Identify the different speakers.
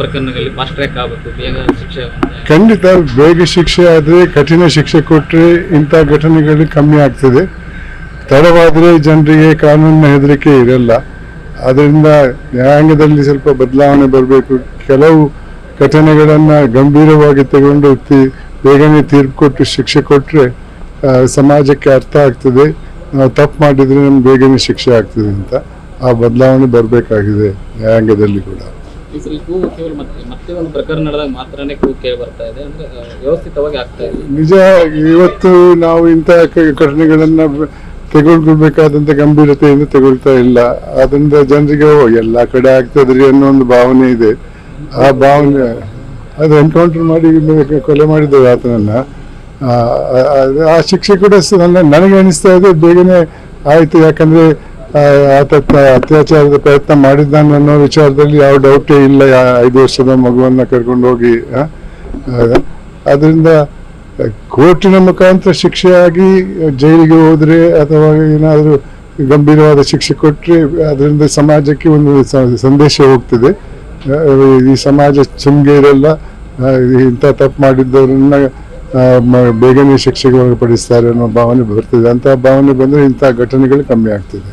Speaker 1: ಪ್ರಕರಣಗಳಲ್ಲಿ fast track ಆಗಬೇಕು, ಬೇಗ ಶಿಕ್ಷೆ
Speaker 2: ಖಂಡಿತ ಬೇಗ ಶಿಕ್ಷೆ ಆದರೆ ಕಠಿಣ ಶಿಕ್ಷೆ ಕೊಟ್ಟರೆ ಇಂಥ ಘಟನೆಗಳು ಕಮ್ಮಿ ಆಗ್ತದೆ. ತಡವಾದರೆ ಜನರಿಗೆ ಕಾನೂನಿನ ಹೆದರಿಕೆ ಇರಲ್ಲ. ಅದರಿಂದ ನ್ಯಾಯಾಂಗದಲ್ಲಿ ಸ್ವಲ್ಪ ಬದಲಾವಣೆ ಬರಬೇಕು. ಕೆಲವು ಘಟನೆಗಳನ್ನು ಗಂಭೀರವಾಗಿ ತಗೊಂಡು ಬೇಗನೆ ತೀರ್ಪು ಕೊಟ್ಟು ಶಿಕ್ಷೆ ಕೊಟ್ಟರೆ ಸಮಾಜಕ್ಕೆ ಅರ್ಥ ಆಗ್ತದೆ. ನಾವು ತಪ್ಪು ಮಾಡಿದರೆ ನಮ್ಗೆ ಬೇಗನೆ ಶಿಕ್ಷೆ ಆಗ್ತದೆ ಅಂತ. ಆ ಬದಲಾವಣೆ ಬರಬೇಕಾಗಿದೆ ನ್ಯಾಯಾಂಗದಲ್ಲಿ ಕೂಡ.
Speaker 1: ಈ ಸರಿ ಕೂಗು ಕೇವಲ ಮತ್ತೆ ಮತ್ತೆ ಒಂದು ಪ್ರಕರಣ ನಡೆದಾಗ ಮಾತ್ರನೇ ಕೂಗು ಕೇಳಿ ಬರ್ತಾ ಇದೆ. ಅಂದ್ರೆ ವ್ಯವಸ್ಥಿತವಾಗಿ ಆಗ್ತಾ ಇದೆ.
Speaker 2: ನಿಜ ಇವತ್ತು ನಾವು ಇಂತಹ ಕ- ಘಟನೆಗಳನ್ನ ತೆಗೆದುಕೊಳ್ಬೇಕಾದಂತ ಗಂಭೀರತೆಯಿಂದ ತೆಗೊಳ್ತಾ ಇಲ್ಲ. ಅದರಿಂದ ಜನರಿಗೆ ಎಲ್ಲ ಕಡೆ ಆಗ್ತದ್ರಿ ಅನ್ನೋ ಒಂದು ಭಾವನೆ ಇದೆ. ಆ ಭಾವನೆ ಅದು ಎನ್ಕೌಂಟರ್ ಮಾಡಿ ಕೊಲೆ ಮಾಡಿದ್ದೇವೆ ಆತನನ್ನ. ಆ, ಶಿಕ್ಷೆ ಕೂಡ ನನಗೆ ಅನಿಸ್ತಾ ಇದೆ ಬೇಗನೆ ಆಯ್ತು. ಯಾಕಂದ್ರೆ ಆತ ಅತ್ಯಾಚಾರದ ಪ್ರಯತ್ನ ಮಾಡಿದ್ದಾನೆ ಅನ್ನೋ ವಿಚಾರದಲ್ಲಿ ಯಾವ ಡೌಟೇ ಇಲ್ಲ ಐದು ವರ್ಷದ ಮಗುವನ್ನು ಕರ್ಕೊಂಡು ಹೋಗಿ ಅದರಿಂದ ಕೋರ್ಟಿನ ಮುಖಾಂತರ ಶಿಕ್ಷೆಯಾಗಿ ಜೈಲಿಗೆ ಹೋದ್ರೆ ಅಥವಾ ಏನಾದರೂ ಗಂಭೀರವಾದ ಶಿಕ್ಷೆ ಕೊಟ್ಟರೆ ಅದರಿಂದ ಸಮಾಜಕ್ಕೆ ಒಂದು ಸಂದೇಶ ಹೋಗ್ತದೆ. ಈ ಸಮಾಜ ಸುಮ್ಗೆ ಇರಲ್ಲ ಇಂಥ ತಪ್ಪು ಮಾಡಿದ್ದವರನ್ನ ಬೇಗನೆ ಶಿಕ್ಷೆಗೆ ಒಳಪಡಿಸ್ತಾರೆ ಅನ್ನೋ ಭಾವನೆ ಬರ್ತದೆ. ಅಂತಹ ಭಾವನೆ ಬಂದರೆ ಇಂಥ ಘಟನೆಗಳು ಕಮ್ಮಿ ಆಗ್ತದೆ.